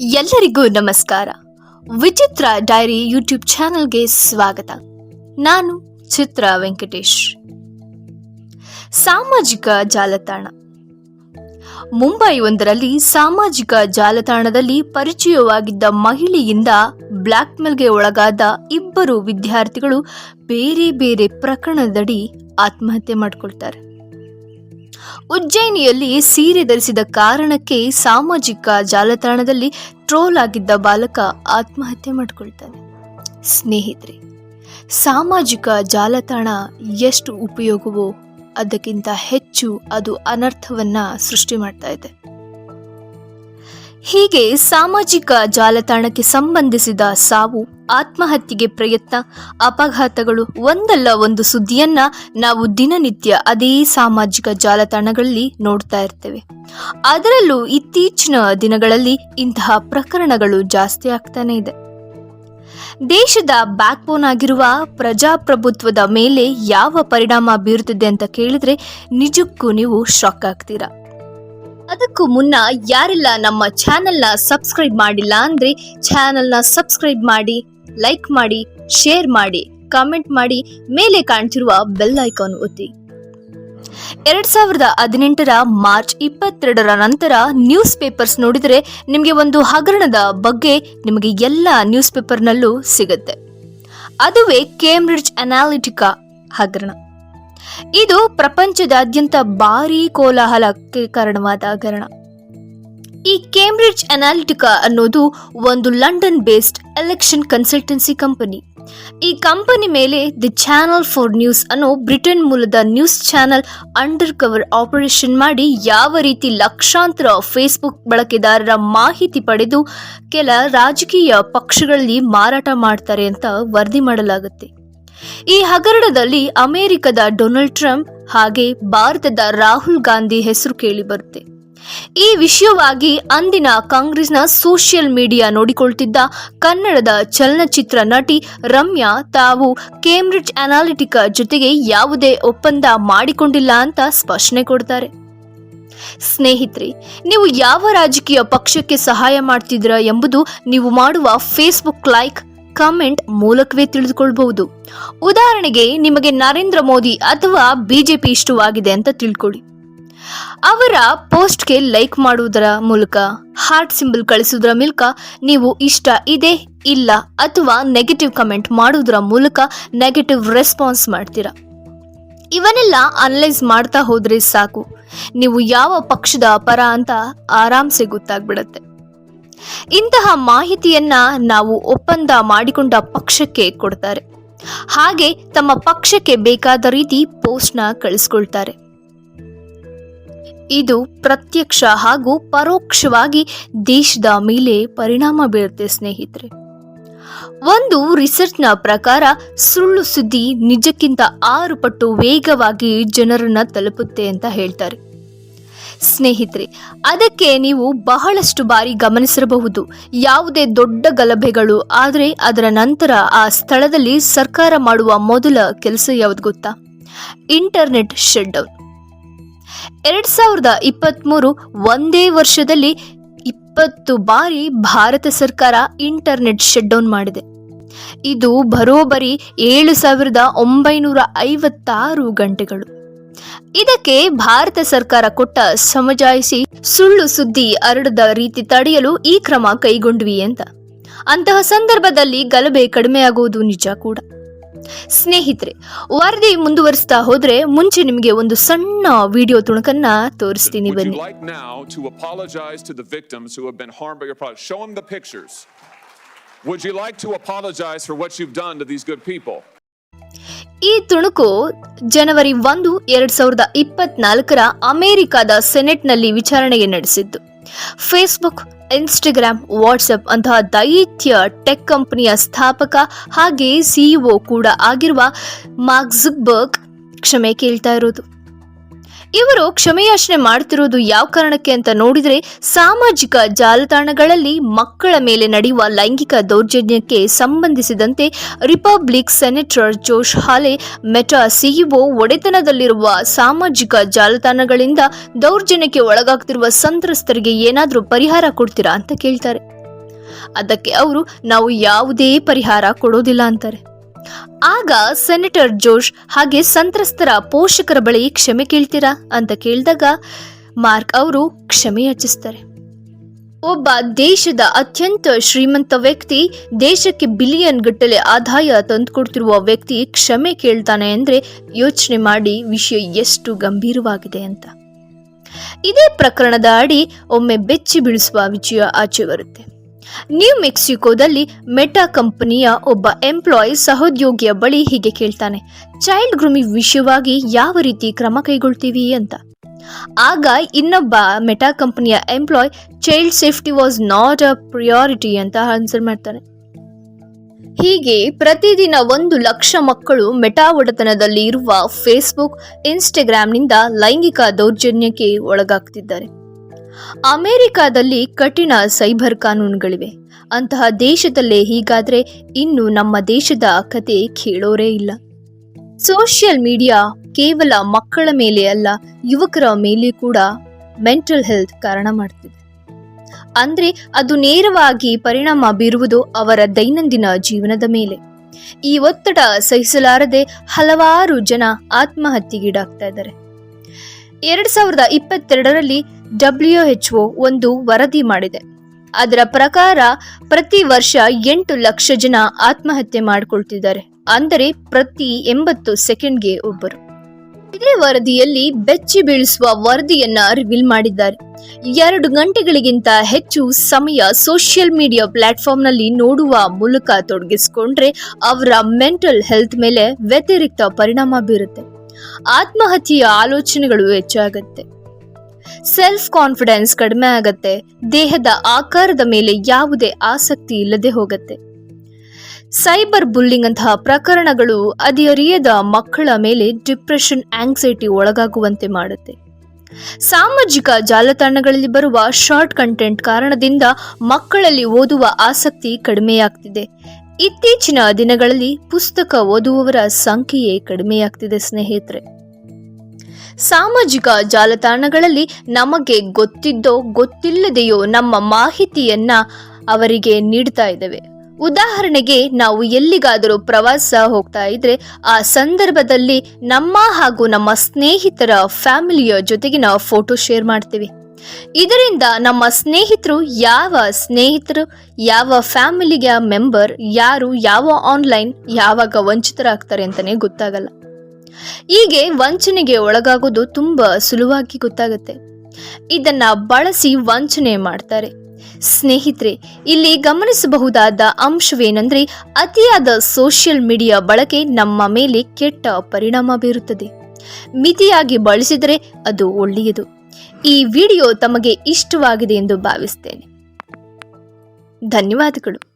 ಎಲ್ಲರಿಗೂ ನಮಸ್ಕಾರ. ವಿಚಿತ್ರ ಡೈರಿ ಯೂಟ್ಯೂಬ್ ಚಾನೆಲ್ಗೆ ಸ್ವಾಗತ. ನಾನು ಚಿತ್ರ ವೆಂಕಟೇಶ್. ಸಾಮಾಜಿಕ ಜಾಲತಾಣ. ಮುಂಬೈ ಒಂದರಲ್ಲಿ ಸಾಮಾಜಿಕ ಜಾಲತಾಣದಲ್ಲಿ ಪರಿಚಯವಾಗಿದ್ದ ಮಹಿಳೆಯಿಂದ ಬ್ಲ್ಯಾಕ್ಮೇಲ್ಗೆ ಒಳಗಾದ ಇಬ್ಬರು ವಿದ್ಯಾರ್ಥಿಗಳು ಬೇರೆ ಬೇರೆ ಪ್ರಕರಣದಡಿ ಆತ್ಮಹತ್ಯೆ ಮಾಡಿಕೊಳ್ತಾರೆ. ಉಜ್ಜಯಿನಿಯಲ್ಲಿ ಸೀರೆ ಧರಿಸಿದ ಕಾರಣಕ್ಕೆ ಸಾಮಾಜಿಕ ಜಾಲತಾಣದಲ್ಲಿ ಟ್ರೋಲ್ ಆಗಿದ್ದ ಬಾಲಕ ಆತ್ಮಹತ್ಯೆ ಮಾಡಿಕೊಳ್ತಾನೆ. ಸ್ನೇಹಿತರೆ, ಸಾಮಾಜಿಕ ಜಾಲತಾಣ ಎಷ್ಟು ಉಪಯೋಗವೋ ಅದಕ್ಕಿಂತ ಹೆಚ್ಚು ಅದು ಅನರ್ಥವನ್ನ ಸೃಷ್ಟಿ ಮಾಡ್ತಾ ಇದೆ. ಹೀಗೆ ಸಾಮಾಜಿಕ ಜಾಲತಾಣಕ್ಕೆ ಸಂಬಂಧಿಸಿದ ಸಾವು, ಆತ್ಮಹತ್ಯೆಗೆ ಪ್ರಯತ್ನ, ಅಪಘಾತಗಳು ಒಂದಲ್ಲ ಒಂದು ಸುದ್ದಿಯನ್ನ ನಾವು ದಿನನಿತ್ಯ ಅದೇ ಸಾಮಾಜಿಕ ಜಾಲತಾಣಗಳಲ್ಲಿ ನೋಡ್ತಾ ಇರ್ತೇವೆ. ಅದರಲ್ಲೂ ಇತ್ತೀಚಿನ ದಿನಗಳಲ್ಲಿ ಇಂತಹ ಪ್ರಕರಣಗಳು ಜಾಸ್ತಿ ಆಗ್ತಾನೆ ಇದೆ. ದೇಶದ ಬ್ಯಾಕ್ಬೋನ್ ಆಗಿರುವ ಪ್ರಜಾಪ್ರಭುತ್ವದ ಮೇಲೆ ಯಾವ ಪರಿಣಾಮ ಬೀರುತ್ತಿದೆ ಅಂತ ಕೇಳಿದ್ರೆ ನಿಜಕ್ಕೂ ನೀವು ಶಾಕ್ ಆಗ್ತೀರಾ. ಅದಕ್ಕೂ ಮುನ್ನ ಯಾರೆಲ್ಲ ನಮ್ಮ ಚಾನೆಲ್ನ ಸಬ್ಸ್ಕ್ರೈಬ್ ಮಾಡಿಲ್ಲ ಅಂದ್ರೆ ಚಾನೆಲ್ನ ಸಬ್ಸ್ಕ್ರೈಬ್ ಮಾಡಿ, ಲೈಕ್ ಮಾಡಿ, ಶೇರ್ ಮಾಡಿ, ಕಾಮೆಂಟ್ ಮಾಡಿ, ಮೇಲೆ ಕಾಣ್ತಿರುವ ಬೆಲ್ ಐಕಾನ್ ಒತ್ತಿ. ಎರಡ್ ಸಾವಿರದ ಹದಿನೆಂಟರ ಮಾರ್ಚ್ ಇಪ್ಪತ್ತೆರಡರ ನಂತರ ನ್ಯೂಸ್ ಪೇಪರ್ಸ್ ನೋಡಿದರೆ ನಿಮಗೆ ಒಂದು ಹಗರಣದ ಬಗ್ಗೆ ನಿಮಗೆ ಎಲ್ಲ ನ್ಯೂಸ್ ಪೇಪರ್ನಲ್ಲೂ ಸಿಗುತ್ತೆ. ಅದುವೇ ಕೇಂಬ್ರಿಡ್ಜ್ ಅನಾಲಿಟಿಕಾ ಹಗರಣ. ಇದು ಪ್ರಪಂಚದಾದ್ಯಂತ ಭಾರೀ ಕೋಲಾಹಲಕ್ಕೆ ಕಾರಣವಾದ ಹಗರಣ. ಈ ಕೇಂಬ್ರಿಡ್ಜ್ ಅನಾಲಿಟಿಕಾ ಅನ್ನೋದು ಒಂದು London based election consultancy company ಈ ಕಂಪನಿ ಮೇಲೆ ದಿ ಚಾನಲ್ ಫಾರ್ ನ್ಯೂಸ್ ಅನ್ನೋ ಬ್ರಿಟನ್ ಮೂಲದ news channel undercover operation ಮಾಡಿ ಯಾವ ರೀತಿ ಲಕ್ಷಾಂತರ ಫೇಸ್ಬುಕ್ ಬಳಕೆದಾರರ ಮಾಹಿತಿ ಪಡೆದು ಕೆಲ ರಾಜಕೀಯ ಪಕ್ಷಗಳಲ್ಲಿ ಮಾರಾಟ ಮಾಡ್ತಾರೆ ಅಂತ ವರದಿ ಮಾಡಲಾಗುತ್ತೆ. ಈ ಹಗರಣದಲ್ಲಿ ಅಮೆರಿಕದ ಡೊನಾಲ್ಡ್ ಟ್ರಂಪ್ ಹಾಗೆ ಭಾರತದ ರಾಹುಲ್ ಗಾಂಧಿ ಹೆಸರು ಕೇಳಿ ಬರುತ್ತೆ. ಈ ವಿಷಯವಾಗಿ ಅಂದಿನ ಕಾಂಗ್ರೆಸ್ನ ಸೋಷಿಯಲ್ ಮೀಡಿಯಾ ನೋಡಿಕೊಳ್ತಿದ್ದ ಕನ್ನಡದ ಚಲನಚಿತ್ರ ನಟಿ ರಮ್ಯಾ ತಾವು ಕೇಂಬ್ರಿಡ್ಜ್ ಅನಾಲಿಟಿಕಾ ಜೊತೆಗೆ ಯಾವುದೇ ಒಪ್ಪಂದ ಮಾಡಿಕೊಂಡಿಲ್ಲ ಅಂತ ಸ್ಪಷ್ಟನೆ ಕೊಡ್ತಾರೆ. ಸ್ನೇಹಿತರೆ, ನೀವು ಯಾವ ರಾಜಕೀಯ ಪಕ್ಷಕ್ಕೆ ಸಹಾಯ ಮಾಡ್ತಿದ್ದೀರಾ ಎಂಬುದು ನೀವು ಮಾಡುವ ಫೇಸ್ಬುಕ್ ಲೈಕ್ ಕಮೆಂಟ್ ಮೂಲಕವೇ ತಿಳಿದುಕೊಳ್ಬಹುದು. ಉದಾಹರಣೆಗೆ, ನಿಮಗೆ ನರೇಂದ್ರ ಮೋದಿ ಅಥವಾ ಬಿಜೆಪಿ ಇಷ್ಟವಾಗಿದೆ ಅಂತ ತಿಳ್ಕೊಳ್ಳಿ. ಅವರ ಪೋಸ್ಟ್ಗೆ ಲೈಕ್ ಮಾಡುವುದರ ಮೂಲಕ, ಹಾರ್ಟ್ ಸಿಂಬಲ್ ಕಳಿಸುವುದರ ಮೂಲಕ ನೀವು ಇಷ್ಟ, ಇದೆ, ಇಲ್ಲ ಅಥವಾ ನೆಗೆಟಿವ್ ಕಮೆಂಟ್ ಮಾಡುವುದರ ಮೂಲಕ ನೆಗೆಟಿವ್ ರೆಸ್ಪಾನ್ಸ್ ಮಾಡ್ತೀರಾ? ಇವನ್ನೆಲ್ಲ ಅನಲೈಸ್ ಮಾಡ್ತಾ ಹೋದ್ರೆ ಸಾಕು. ನೀವು ಯಾವ ಪಕ್ಷದ ಪರ ಅಂತ ಆರಾಮ್ಸೆ ಗೊತ್ತಾಗ್ಬಿಡತ್ತೆ. ಇಂತಹ ಮಾಹಿತಿಯನ್ನ ನಾವು ಒಪ್ಪಂದ ಮಾಡಿಕೊಂಡ ಪಕ್ಷಕ್ಕೆ ಕೊಡ್ತಾರೆ. ಹಾಗೆ ತಮ್ಮ ಪಕ್ಷಕ್ಕೆ ಬೇಕಾದ ರೀತಿ ಪೋಸ್ಟ್ನ ಕಳಿಸ್ಕೊಳ್ತಾರೆ. ಇದು ಪ್ರತ್ಯಕ್ಷ ಹಾಗೂ ಪರೋಕ್ಷವಾಗಿ ದೇಶದ ಮೇಲೆ ಪರಿಣಾಮ ಬೀರುತ್ತೆ ಸ್ನೇಹಿತರೆ. ಒಂದು ರಿಸರ್ಚ್ನ ಪ್ರಕಾರ ಸುಳ್ಳು ಸುದ್ದಿ ನಿಜಕ್ಕಿಂತ ಆರು ಪಟ್ಟು ವೇಗವಾಗಿ ಜನರನ್ನ ತಲುಪುತ್ತೆ ಅಂತ ಹೇಳ್ತಾರೆ. ಸ್ನೇಹಿತರೆ, ಅದಕ್ಕೆ ನೀವು ಬಹಳಷ್ಟು ಬಾರಿ ಗಮನಿಸಿರಬಹುದು. ಯಾವುದೇ ದೊಡ್ಡ ಗಲಭೆಗಳು ಆದರೆ ಅದರ ನಂತರ ಆ ಸ್ಥಳದಲ್ಲಿ ಸರ್ಕಾರ ಮಾಡುವ ಮೊದಲ ಕೆಲಸ ಯಾವುದು ಗೊತ್ತಾ? ಇಂಟರ್ನೆಟ್ ಶಟ್ ಡೌನ್ ಎರಡ್ ಸಾವಿರದ ಇಪ್ಪತ್ತ್ಮೂರು ಒಂದೇ ವರ್ಷದಲ್ಲಿ ಇಪ್ಪತ್ತು ಬಾರಿ ಭಾರತ ಸರ್ಕಾರ ಇಂಟರ್ನೆಟ್ ಶಟ್ ಡೌನ್ ಮಾಡಿದೆ. ಇದು ಬರೋಬರಿ ಏಳು ಸಾವಿರದ ಒಂಬೈನೂರ ಐವತ್ತಾರು ಗಂಟೆಗಳು. ಇದಕ್ಕೆ ಭಾರತ ಸರ್ಕಾರ ಕೊಟ್ಟ ಸಮಜಾಯಿಸಿ ಸುಳ್ಳು ಸುದ್ದಿ ಹರಡದ ರೀತಿ ತಡೆಯಲು ಈ ಕ್ರಮ ಕೈಗೊಂಡ್ವಿ ಅಂತ. ಅಂತಹ ಸಂದರ್ಭದಲ್ಲಿ ಗಲಭೆ ಕಡಿಮೆಯಾಗುವುದು ನಿಜ ಕೂಡ. ಸ್ನೇಹಿತರೆ ವರದಿ ಮುಂದುವರಿಸ್ತಾ ಹೋದ್ರೆ ಮುಂಚೆ ನಿಮಗೆ ಒಂದು ಸಣ್ಣ ವಿಡಿಯೋ ತುಣುಕನ್ನ ತೋರಿಸ್ತೀನಿ ಈ ತುಣುಕು ಜನವರಿ ಒಂದು, ಎರಡ್ ಸಾವಿರದ ಇಪ್ಪತ್ನಾಲ್ಕರ ಅಮೆರಿಕದ ಸೆನೆಟ್ನಲ್ಲಿ ವಿಚಾರಣೆಗೆ ನಡೆಸಿದ್ದು. ಫೇಸ್ಬುಕ್, ಇನ್ಸ್ಟಾಗ್ರಾಮ್ ವಾಟ್ಸಪ್ ಅಂತಹ ದೈತ್ಯ ಟೆಕ್ ಕಂಪನಿಯ ಸ್ಥಾಪಕ ಹಾಗೆ ಸಿಇಒ ಕೂಡ ಆಗಿರುವ ಮಾರ್ಕ್ ಕ್ಷಮೆ ಕೇಳ್ತಾ ಇರೋದು. ಇವರು ಕ್ಷಮೆಯಾಚನೆ ಮಾಡ್ತಿರೋದು ಯಾವ ಕಾರಣಕ್ಕೆ ಅಂತ ನೋಡಿದ್ರೆ ಸಾಮಾಜಿಕ ಜಾಲತಾಣಗಳಲ್ಲಿ ಮಕ್ಕಳ ಮೇಲೆ ನಡೆಯುವ ಲೈಂಗಿಕ ದೌರ್ಜನ್ಯಕ್ಕೆ ಸಂಬಂಧಿಸಿದಂತೆ ರಿಪಬ್ಲಿಕ್ ಸೆನೆಟರ್ ಜೋಶ್ ಹಾಲೆ, ಮೆಟಾ ಸಿಇಒ ಒಡೆತನದಲ್ಲಿರುವ ಸಾಮಾಜಿಕ ಜಾಲತಾಣಗಳಿಂದ ದೌರ್ಜನ್ಯಕ್ಕೆ ಒಳಗಾಗ್ತಿರುವ ಸಂತ್ರಸ್ತರಿಗೆ ಏನಾದರೂ ಪರಿಹಾರ ಕೊಡ್ತೀರಾ ಅಂತ ಕೇಳ್ತಾರೆ. ಅದಕ್ಕೆ ಅವರು, ನಾವು ಯಾವುದೇ ಪರಿಹಾರ ಕೊಡೋದಿಲ್ಲ ಅಂತಾರೆ. ಆಗ ಸೆನೆಟರ್ ಜೋಶ್ ಹಾಗೆ ಸಂತ್ರಸ್ತರ ಪೋಷಕರ ಬಳಿ ಕ್ಷಮೆ ಕೇಳ್ತೀರಾ ಅಂತ ಕೇಳಿದಾಗ ಮಾರ್ಕ್ ಅವರು ಕ್ಷಮೆ ಯಾಚಿಸ್ತಾರೆ. ಒಬ್ಬ ದೇಶದ ಅತ್ಯಂತ ಶ್ರೀಮಂತ ವ್ಯಕ್ತಿ ದೇಶಕ್ಕೆ ಬಿಲಿಯನ್ ಗಟ್ಟಲೆ ಆದಾಯ ತಂದುಕೊಡ್ತಿರುವ ವ್ಯಕ್ತಿ ಕ್ಷಮೆ ಕೇಳ್ತಾನೆ ಅಂದ್ರೆ ಯೋಚನೆ ಮಾಡಿ ವಿಷಯ ಎಷ್ಟು ಗಂಭೀರವಾಗಿದೆ ಅಂತ. ಇದೇ ಪ್ರಕರಣದ ಅಡಿ ಒಮ್ಮೆ ಬೆಚ್ಚಿ ಬೀಳಿಸುವ ವಿಜಯ ಆಚೆ ಬರುತ್ತೆ. ನ್ಯೂ ಮೆಕ್ಸಿಕೋದಲ್ಲಿ ಮೆಟಾ ಕಂಪನಿಯ ಒಬ್ಬ ಎಂಪ್ಲಾಯ್ ಸಹೋದ್ಯೋಗಿಯ ಬಳಿ ಹೀಗೆ ಕೇಳ್ತಾನೆ, ಚೈಲ್ಡ್ ಗ್ರೂಮಿಂಗ್ ವಿಷಯವಾಗಿ ಯಾವ ರೀತಿ ಕ್ರಮ ಕೈಗೊಳ್ತೀವಿ? ಅಂತ. ಆಗ ಇನ್ನೊಬ್ಬ ಮೆಟಾ ಕಂಪನಿಯ employee, child safety was not a priority ಅಂತ ಆನ್ಸರ್ ಮಾಡ್ತಾನೆ. ಹೀಗೆ ಪ್ರತಿದಿನ ಒಂದು ಲಕ್ಷ ಮಕ್ಕಳು ಮೆಟಾ ಒಡೆತನದಲ್ಲಿ ಇರುವ ಫೇಸ್ಬುಕ್, ಇನ್ಸ್ಟಾಗ್ರಾಮ್ನಿಂದ ಲೈಂಗಿಕ ದೌರ್ಜನ್ಯಕ್ಕೆ ಒಳಗಾಗ್ತಿದ್ದಾರೆ. ಅಮೆರಿಕಾದಲ್ಲಿ ಕಠಿಣ ಸೈಬರ್ ಕಾನೂನುಗಳಿವೆ. ಅಂತಹ ದೇಶದಲ್ಲೇ ಹೀಗಾದ್ರೆ ಇನ್ನು ನಮ್ಮ ದೇಶದ ಕತೆ ಕೇಳೋರೇ ಇಲ್ಲ. ಸೋಷಿಯಲ್ ಮೀಡಿಯಾ ಕೇವಲ ಮಕ್ಕಳ ಮೇಲೆ ಅಲ್ಲ, ಯುವಕರ ಮೇಲೆ ಕೂಡ ಮೆಂಟಲ್ ಹೆಲ್ತ್ ಕಾರಣ ಮಾಡ್ತಿದೆ. ಅಂದ್ರೆ ಅದು ನೇರವಾಗಿ ಪರಿಣಾಮ ಬೀರುವುದು ಅವರ ದೈನಂದಿನ ಜೀವನದ ಮೇಲೆ. ಈ ಒತ್ತಡ ಸಹಿಸಲಾರದೆ ಹಲವಾರು ಜನ ಆತ್ಮಹತ್ಯೆಗೀಡಾಗ್ತಾ ಇದ್ದಾರೆ. ಎರಡ್ ಸಾವಿರದ ಇಪ್ಪತ್ತೆರಡರಲ್ಲಿ ಡಬ್ಲ್ಯೂ ಎಚ್ ಒಂದು ವರದಿ ಮಾಡಿದೆ. ಅದರ ಪ್ರಕಾರ ಪ್ರತಿ ವರ್ಷ ಎಂಟು ಲಕ್ಷ ಜನ ಆತ್ಮಹತ್ಯೆ ಮಾಡಿಕೊಳ್ತಿದ್ದಾರೆ. ಅಂದರೆ ಪ್ರತಿ ಎಂಬತ್ತು ಸೆಕೆಂಡ್ಗೆ ಒಬ್ಬರು. ಇದೇ ವರದಿಯಲ್ಲಿ ಬೆಚ್ಚಿ ಬೀಳಿಸುವ ವರದಿಯನ್ನ ರಿವೀಲ್ ಮಾಡಿದ್ದಾರೆ. ಎರಡು ಗಂಟೆಗಳಿಗಿಂತ ಹೆಚ್ಚು ಸಮಯ ಸೋಷಿಯಲ್ ಮೀಡಿಯಾ ಪ್ಲಾಟ್ಫಾರ್ಮ್ನಲ್ಲಿ ನೋಡುವ ಮೂಲಕ ತೊಡಗಿಸಿಕೊಂಡ್ರೆ ಅವರ ಮೆಂಟಲ್ ಹೆಲ್ತ್ ಮೇಲೆ ವ್ಯತಿರಿಕ್ತ ಪರಿಣಾಮ ಬೀರುತ್ತೆ. ಆತ್ಮಹತ್ಯೆಯ ಆಲೋಚನೆಗಳು ಹೆಚ್ಚಾಗತ್ತೆ. ಸೆಲ್ಫ್ ಕಾನ್ಫಿಡೆನ್ಸ್ ಕಡಿಮೆ ಆಗತ್ತೆ. ದೇಹದ ಆಕಾರದ ಮೇಲೆ ಯಾವುದೇ ಆಸಕ್ತಿ ಇಲ್ಲದೆ ಹೋಗತ್ತೆ. ಸೈಬರ್ ಬುಲ್ಲಿಂಗ್ ಅಂತಹ ಪ್ರಕರಣಗಳು ಅದಿಯರಿಯದ ಮಕ್ಕಳ ಮೇಲೆ ಡಿಪ್ರೆಷನ್ ಆಂಗ್ಸೈಟಿ ಒಳಗಾಗುವಂತೆ ಮಾಡುತ್ತೆ. ಸಾಮಾಜಿಕ ಜಾಲತಾಣಗಳಲ್ಲಿ ಬರುವ ಶಾರ್ಟ್ ಕಂಟೆಂಟ್ ಕಾರಣದಿಂದ ಮಕ್ಕಳಲ್ಲಿ ಓದುವ ಆಸಕ್ತಿ ಕಡಿಮೆಯಾಗ್ತಿದೆ. ಇತ್ತೀಚಿನ ದಿನಗಳಲ್ಲಿ ಪುಸ್ತಕ ಓದುವವರ ಸಂಖ್ಯೆಯೇ ಕಡಿಮೆಯಾಗ್ತಿದೆ ಸ್ನೇಹಿತರೆ. ಸಾಮಾಜಿಕ ಜಾಲತಾಣಗಳಲ್ಲಿ ನಮಗೆ ಗೊತ್ತಿದ್ದೋ ಗೊತ್ತಿಲ್ಲದೆಯೋ ನಮ್ಮ ಮಾಹಿತಿಯನ್ನ ಅವರಿಗೆ ನೀಡ್ತಾ ಇದ್ದೇವೆ. ಉದಾಹರಣೆಗೆ ನಾವು ಎಲ್ಲಿಗಾದರೂ ಪ್ರವಾಸ ಹೋಗ್ತಾ ಇದ್ರೆ ಆ ಸಂದರ್ಭದಲ್ಲಿ ನಮ್ಮ ಹಾಗೂ ನಮ್ಮ ಸ್ನೇಹಿತರ ಫ್ಯಾಮಿಲಿಯ ಜೊತೆಗಿನ ಫೋಟೋ ಶೇರ್ ಮಾಡ್ತೀವಿ. ಇದರಿಂದ ನಮ್ಮ ಸ್ನೇಹಿತರು ಯಾವ ಸ್ನೇಹಿತರು, ಯಾವ ಫ್ಯಾಮಿಲಿಯ ಮೆಂಬರ್, ಯಾರು, ಯಾವ ಆನ್ಲೈನ್ ಯಾವಾಗ ವಂಚಿತರಾಗ್ತಾರೆ ಅಂತಲೇ ಗೊತ್ತಾಗಲ್ಲ. ಹೀಗೆ ವಂಚನೆಗೆ ಒಳಗಾಗೋದು ತುಂಬ ಸುಲಭವಾಗಿ ಗೊತ್ತಾಗುತ್ತೆ. ಇದನ್ನ ಬಳಸಿ ವಂಚನೆ ಮಾಡ್ತಾರೆ. ಸ್ನೇಹಿತರೆ, ಇಲ್ಲಿ ಗಮನಿಸಬಹುದಾದ ಅಂಶವೇನೆಂದರೆ ಅತಿಯಾದ ಸೋಷಿಯಲ್ ಮೀಡಿಯಾ ಬಳಕೆ ನಮ್ಮ ಮೇಲೆ ಕೆಟ್ಟ ಪರಿಣಾಮ ಬೀರುತ್ತದೆ. ಮಿತಿಯಾಗಿ ಬಳಸಿದರೆ ಅದು ಒಳ್ಳೆಯದು. ಈ ವಿಡಿಯೋ ತಮಗೆ ಇಷ್ಟವಾಗಿದೆ ಎಂದು ಭಾವಿಸ್ತೇನೆ. ಧನ್ಯವಾದಗಳು.